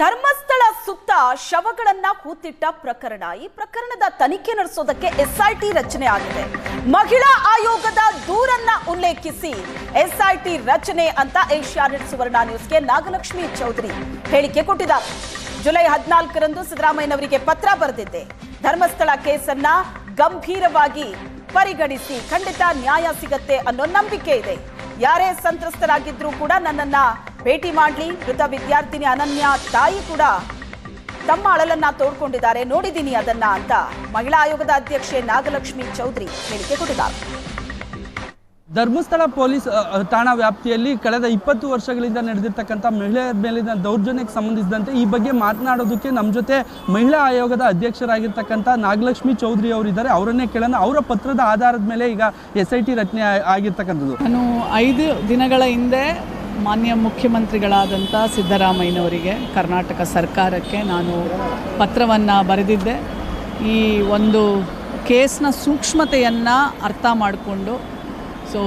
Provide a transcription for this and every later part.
ಧರ್ಮಸ್ಥಳ ಸುತ್ತ ಶವಗಳನ್ನ ಕೂತಿಟ್ಟ ಪ್ರಕರಣ. ಈ ಪ್ರಕರಣದ ತನಿಖೆ ನಡೆಸೋದಕ್ಕೆ ಎಸ್ಐಟಿ ರಚನೆ ಆಗಿದೆ. ಮಹಿಳಾ ಆಯೋಗದ ದೂರನ್ನ ಉಲ್ಲೇಖಿಸಿ ಎಸ್ಐಟಿ ರಚನೆ ಅಂತ ಏಷ್ಯಾನೆಟ್ ಸುವರ್ಣ ನ್ಯೂಸ್ಗೆ ನಾಗಲಕ್ಷ್ಮಿ ಚೌಧರಿ ಹೇಳಿಕೆ ಕೊಟ್ಟಿದ್ದಾರೆ. ಜುಲೈ ಹದಿನಾಲ್ಕರಂದು ಸಿದ್ದರಾಮಯ್ಯನವರಿಗೆ ಪತ್ರ ಬರೆದಿದ್ದೆ. ಧರ್ಮಸ್ಥಳ ಕೇಸನ್ನ ಗಂಭೀರವಾಗಿ ಪರಿಗಣಿಸಿ ಖಂಡಿತ ನ್ಯಾಯ ಸಿಗತ್ತೆ ಅನ್ನೋ ನಂಬಿಕೆ ಇದೆ. ಯಾರೇ ಸಂತ್ರಸ್ತರಾಗಿದ್ರೂ ಕೂಡ ನನ್ನನ್ನ ಭೇಟಿ ಮಾಡಲಿ. ಮೃತ ವಿದ್ಯಾರ್ಥಿನಿ ಅನನ್ಯ ತಾಯಿ ಕೂಡ ತಮ್ಮ ಅಳಲನ್ನ ತೋಡ್ಕೊಂಡಿದ್ದಾರೆ. ನೋಡಿದ್ದೀನಿ ಅದನ್ನ ಅಂತ ಮಹಿಳಾ ಆಯೋಗದ ಅಧ್ಯಕ್ಷೆ ನಾಗಲಕ್ಷ್ಮಿ ಚೌಧರಿ ಹೇಳಿಕೆ ಕೊಟ್ಟಿದ್ದಾರೆ. ಧರ್ಮಸ್ಥಳ ಪೊಲೀಸ್ ಠಾಣಾ ವ್ಯಾಪ್ತಿಯಲ್ಲಿ ಕಳೆದ ಇಪ್ಪತ್ತು ವರ್ಷಗಳಿಂದ ನಡೆದಿರ್ತಕ್ಕಂಥ ಮಹಿಳೆಯರ ಮೇಲಿನ ದೌರ್ಜನ್ಯಕ್ಕೆ ಸಂಬಂಧಿಸಿದಂತೆ ಈ ಬಗ್ಗೆ ಮಾತನಾಡೋದಕ್ಕೆ ನಮ್ಮ ಜೊತೆ ಮಹಿಳಾ ಆಯೋಗದ ಅಧ್ಯಕ್ಷರಾಗಿರ್ತಕ್ಕಂಥ ನಾಗಲಕ್ಷ್ಮಿ ಚೌಧರಿ ಅವರಿದ್ದಾರೆ. ಅವರನ್ನೇ ಕೇಳೋಣ. ಅವರ ಪತ್ರದ ಆಧಾರದ ಮೇಲೆ ಈಗ ಎಸ್ ಐ ಟಿ ರಚನೆ ಆಗಿರ್ತಕ್ಕಂಥದ್ದು. ನಾನು ಐದು ದಿನಗಳ ಹಿಂದೆ ಮಾನ್ಯ ಮುಖ್ಯಮಂತ್ರಿಗಳಾದಂಥ ಸಿದ್ದರಾಮಯ್ಯನವರಿಗೆ ಕರ್ನಾಟಕ ಸರ್ಕಾರಕ್ಕೆ ನಾನು ಪತ್ರವನ್ನು ಬರೆದಿದ್ದೆ. ಈ ಒಂದು ಕೇಸ್ನ ಸೂಕ್ಷ್ಮತೆಯನ್ನು ಅರ್ಥ ಮಾಡಿಕೊಂಡು, ಸೊ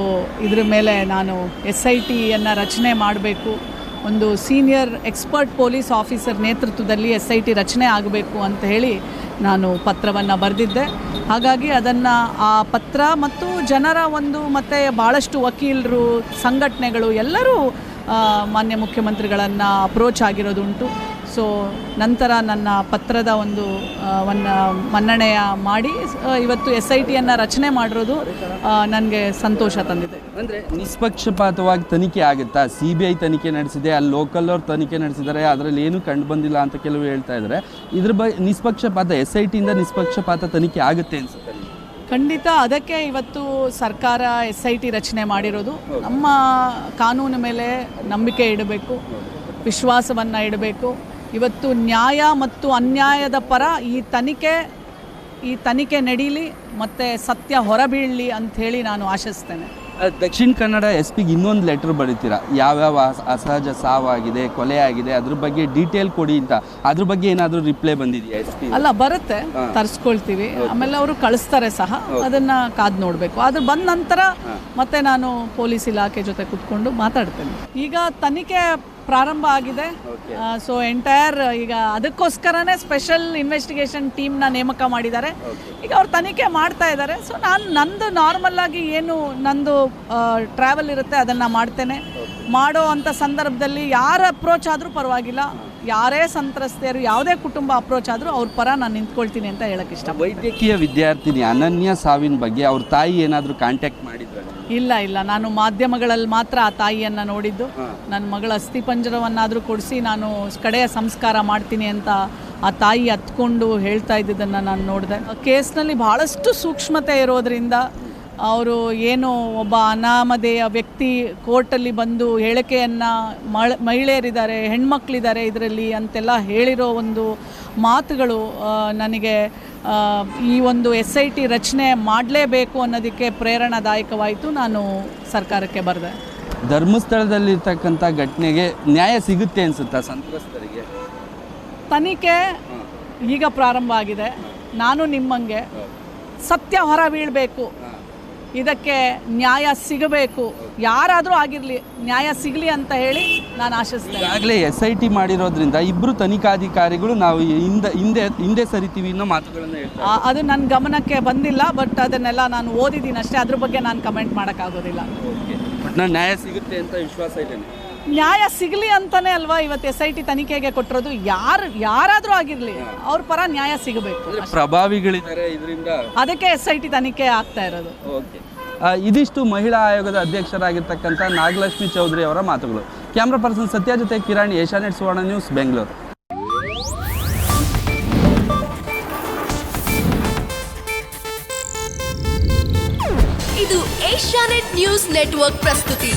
ಇದ್ರ ಮೇಲೆ ನಾನು ಎಸ್ ಐ ಟಿಯನ್ನು ರಚನೆ ಮಾಡಬೇಕು. ಒಂದು ಸೀನಿಯರ್ ಎಕ್ಸ್ಪರ್ಟ್ ಪೊಲೀಸ್ ಆಫೀಸರ್ ನೇತೃತ್ವದಲ್ಲಿ ಎಸ್ ಐ ಟಿ ರಚನೆ ಆಗಬೇಕು ಅಂತ ಹೇಳಿ ನಾನು ಪತ್ರವನ್ನು ಬರೆದಿದ್ದೆ. ಹಾಗಾಗಿ ಅದನ್ನು ಆ ಪತ್ರ ಮತ್ತು ಜನರ ಒಂದು ಮತ್ತು ಭಾಳಷ್ಟು ವಕೀಲರು, ಸಂಘಟನೆಗಳು ಎಲ್ಲರೂ ಮಾನ್ಯ ಮುಖ್ಯಮಂತ್ರಿಗಳನ್ನು ಅಪ್ರೋಚ್ ಆಗಿರೋದುಂಟು. ಸೊ ನಂತರ ನನ್ನ ಪತ್ರದ ಒಂದು ಒಂದು ಮನ್ನಣೆಯ ಮಾಡಿ ಇವತ್ತು ಎಸ್ ಐ ಟಿಯನ್ನು ರಚನೆ ಮಾಡಿರೋದು ನನಗೆ ಸಂತೋಷ ತಂದಿದೆ. ಅಂದರೆ ನಿಷ್ಪಕ್ಷಪಾತವಾಗಿ ತನಿಖೆ ಆಗುತ್ತಾ? ಸಿ ಬಿ ಐ ತನಿಖೆ ನಡೆಸಿದೆ ಅಲ್ಲಿ ಲೋಕಲ್ ಅವ್ರು ತನಿಖೆ ನಡೆಸಿದ್ದಾರೆ ಅದರಲ್ಲಿ ಏನೂ ಕಂಡು ಬಂದಿಲ್ಲ ಅಂತ ಕೆಲವು ಹೇಳ್ತಾ ಇದ್ದಾರೆ. ಇದ್ರ ಬಗ್ಗೆ ನಿಷ್ಪಕ್ಷಪಾತ ಎಸ್ ಐ ಟಿಯಿಂದ ನಿಷ್ಪಕ್ಷಪಾತ ತನಿಖೆ ಆಗುತ್ತೆ ಅನ್ಸುತ್ತೆ ಖಂಡಿತ ಅದಕ್ಕೆ ಇವತ್ತು ಸರ್ಕಾರ ಎಸ್ ಐ ಟಿ ರಚನೆ ಮಾಡಿರೋದು. ನಮ್ಮ ಕಾನೂನು ಮೇಲೆ ನಂಬಿಕೆ ಇಡಬೇಕು ವಿಶ್ವಾಸವನ್ನು ಇಡಬೇಕು. ಇವತ್ತು ನ್ಯಾಯ ಮತ್ತು ಅನ್ಯಾಯದ ಪರ ಈ ತನಿಖೆ ಈ ತನಿಖೆ ನಡೀಲಿ ಮತ್ತು ಸತ್ಯ ಹೊರಬೀಳಲಿ ಅಂಥೇಳಿ ನಾನು ಆಶಿಸ್ತೇನೆ. ದಕ್ಷಿಣ ಕನ್ನಡ ಎಸ್ ಪಿಗೆ ಇನ್ನೊಂದು ಲೆಟರ್ ಬರೀತೀರಾ? ಯಾವ್ಯಾವ ಅಸ- ಅಸಹಜ ಸಾವಾಗಿದೆ ಕೊಲೆ ಆಗಿದೆ ಅದ್ರ ಬಗ್ಗೆ ಡೀಟೇಲ್ ಕೊಡಿ ಅಂತ. ಅದ್ರ ಬಗ್ಗೆ ಏನಾದರೂ ರಿಪ್ಲೈ ಬಂದಿದೆಯಾ ಎಸ್ ಪಿ ಅಲ್ಲ ಬರುತ್ತೆ. ತರಿಸ್ಕೊಳ್ತೀವಿ. ಆಮೇಲೆ ಅವರು ಕಳಿಸ್ತಾರೆ ಸಹ. ಅದನ್ನ ಕಾದು ನೋಡಬೇಕು. ಅದು ಬಂದ ನಂತರ ಮತ್ತೆ ನಾನು ಪೊಲೀಸ್ ಇಲಾಖೆ ಜೊತೆ ಕುತ್ಕೊಂಡು ಮಾತಾಡ್ತೇನೆ. ಈಗ ತನಿಖೆ ಪ್ರಾರಂಭ ಆಗಿದೆ. ಸೊ ಎಂಟೈರ್ ಈಗ ಅದಕ್ಕೋಸ್ಕರನೇ ಸ್ಪೆಷಲ್ ಇನ್ವೆಸ್ಟಿಗೇಷನ್ ಟೀಮ್ನ ನೇಮಕ ಮಾಡಿದ್ದಾರೆ. ಈಗ ಅವ್ರು ತನಿಖೆ ಮಾಡ್ತಾ ಇದ್ದಾರೆ. ಸೊ ನಾನು ನಂದು ನಾರ್ಮಲ್ ಆಗಿ ಏನು ನಂದು ಟ್ರಾವೆಲ್ ಇರುತ್ತೆ ಅದನ್ನು ಮಾಡ್ತೇನೆ. ಮಾಡೋ ಅಂಥ ಸಂದರ್ಭದಲ್ಲಿ ಯಾರು ಅಪ್ರೋಚ್ ಆದರೂ ಪರವಾಗಿಲ್ಲ. ಯಾರೇ ಸಂತ್ರಸ್ತೆಯರು ಯಾವುದೇ ಕುಟುಂಬ ಅಪ್ರೋಚ್ ಆದರೂ ಅವ್ರ ಪರ ನಾನು ನಿಂತ್ಕೊಳ್ತೀನಿ ಅಂತ ಹೇಳಕ್ಕೆ ಇಷ್ಟ ವೈದ್ಯಕೀಯ ವಿದ್ಯಾರ್ಥಿನಿ ಅನನ್ಯ ಸಾವಿನ ಬಗ್ಗೆ ಅವ್ರ ತಾಯಿ ಏನಾದರೂ ಕಾಂಟ್ಯಾಕ್ಟ್ ಮಾಡಿದ್ರೆ? ಇಲ್ಲ ಇಲ್ಲ. ನಾನು ಮಾಧ್ಯಮಗಳಲ್ಲಿ ಮಾತ್ರ ಆ ತಾಯಿಯನ್ನು ನೋಡಿದ್ದು. ನನ್ನ ಮಗಳ ಅಸ್ಥಿಪಂಜರವನ್ನಾದರೂ ಕೊಡಿಸಿ ನಾನು ಕಡೆಯ ಸಂಸ್ಕಾರ ಮಾಡ್ತೀನಿ ಅಂತ ಆ ತಾಯಿ ಹತ್ಕೊಂಡು ಹೇಳ್ತಾ ಇದ್ದಿದ್ದನ್ನು ನಾನು ನೋಡಿದೆ. ಕೇಸ್ನಲ್ಲಿ ಬಹಳಷ್ಟು ಸೂಕ್ಷ್ಮತೆ ಇರೋದ್ರಿಂದ ಅವರು ಏನು ಒಬ್ಬ ಅನಾಮಧೇಯ ವ್ಯಕ್ತಿ ಕೋರ್ಟಲ್ಲಿ ಬಂದು ಹೇಳಿಕೆಯನ್ನು ಮಹಿಳೆಯರಿದ್ದಾರೆ ಹೆಣ್ಮಕ್ಳಿದ್ದಾರೆ ಇದರಲ್ಲಿ ಅಂತೆಲ್ಲ ಹೇಳಿರೋ ಒಂದು ಮಾತುಗಳು ನನಗೆ ಈ ಒಂದು ಎಸ್ ಐ ಟಿ ರಚನೆ ಮಾಡಲೇಬೇಕು ಅನ್ನೋದಕ್ಕೆ ಪ್ರೇರಣಾದಾಯಕವಾಯಿತು. ನಾನು ಸರ್ಕಾರಕ್ಕೆ ಬರೆದೆ. ಧರ್ಮಸ್ಥಳದಲ್ಲಿರ್ತಕ್ಕಂಥ ಘಟನೆಗೆ ನ್ಯಾಯ ಸಿಗುತ್ತೆ ಅನಿಸುತ್ತಾ ಸಂತ್ರಸ್ತರಿಗೆ? ತನಿಖೆ ಈಗ ಪ್ರಾರಂಭ ಆಗಿದೆ. ನಾನು ನಿಮ್ಮಂಗೆ ಸತ್ಯ ಹೊರ ಬೀಳಬೇಕು. ಇದಕ್ಕೆ ನ್ಯಾಯ ಸಿಗಬೇಕು. ಯಾರಾದರೂ ಆಗಿರಲಿ ನ್ಯಾಯ ಸಿಗಲಿ ಅಂತ ಹೇಳಿ ನಾನು ಆಶಿಸ್ತೇನೆ. ಈಗಾಗಲೇ ಎಸ್ ಐ ಟಿ ಮಾಡಿರೋದ್ರಿಂದ ಇಬ್ಬರು ತನಿಖಾಧಿಕಾರಿಗಳು ನಾವು ಹಿಂದೆ ಹಿಂದೆ ಹಿಂದೆ ಸರಿತೀವಿ ಅನ್ನೋ ಮಾತುಗಳನ್ನು ಹೇಳ್ತಾರೆ ಆ, ಅದು ನನ್ನ ಗಮನಕ್ಕೆ ಬಂದಿಲ್ಲ ಬಟ್ ಅದನ್ನೆಲ್ಲ ನಾನು ಓದಿದ್ದೀನಿ ಅಷ್ಟೇ. ಅದ್ರ ಬಗ್ಗೆ ನಾನು ಕಮೆಂಟ್ ಮಾಡೋಕ್ಕಾಗೋದಿಲ್ಲ. ನ್ಯಾಯ ಸಿಗುತ್ತೆ ಅಂತ ವಿಶ್ವಾಸ ಇದೆ ನ್ಯಾಯ ಸಿಗಲಿ ಅಂತಲೇ ಅಲ್ವಾ ಇವತ್ತು ಎಸ್ ಐ ಟಿ ತನಿಖೆಗೆ ಕೊಟ್ಟಿರೋದು? ಯಾರು ಯಾರಾದರೂ ಆಗಿರಲಿ ಅವ್ರ ಪರ ನ್ಯಾಯ ಸಿಗಬೇಕು ಅಂದ್ರೆ ಪ್ರಭಾವಿಗಳಿದ್ದಾರೆ ಇದರಿಂದ ಅದಕ್ಕೆ ಎಸ್ ಐ ಟಿ ತನಿಖೆ ಆಗ್ತಾ ಇರೋದು. ಓಕೆ ಇದಿಷ್ಟು ಮಹಿಳಾ ಆಯೋಗದ ಅಧ್ಯಕ್ಷರಾಗಿರ್ತಕ್ಕಂಥ ನಾಗಲಕ್ಷ್ಮಿ ಚೌಧರಿ ಅವರ ಮಾತುಗಳು. ಕ್ಯಾಮ್ರಾ ಪರ್ಸನ್ ಸತ್ಯ ಜೊತೆ ಕಿರಣ್ ಏಷ್ಯಾನೆಟ್ ಸುವರ್ಣ ನ್ಯೂಸ್, ಬೆಂಗಳೂರು. ಇದು ಏಷ್ಯಾನೆಟ್ ನ್ಯೂಸ್ ನೆಟ್ವರ್ಕ್ ಪ್ರಸ್ತುತಿ.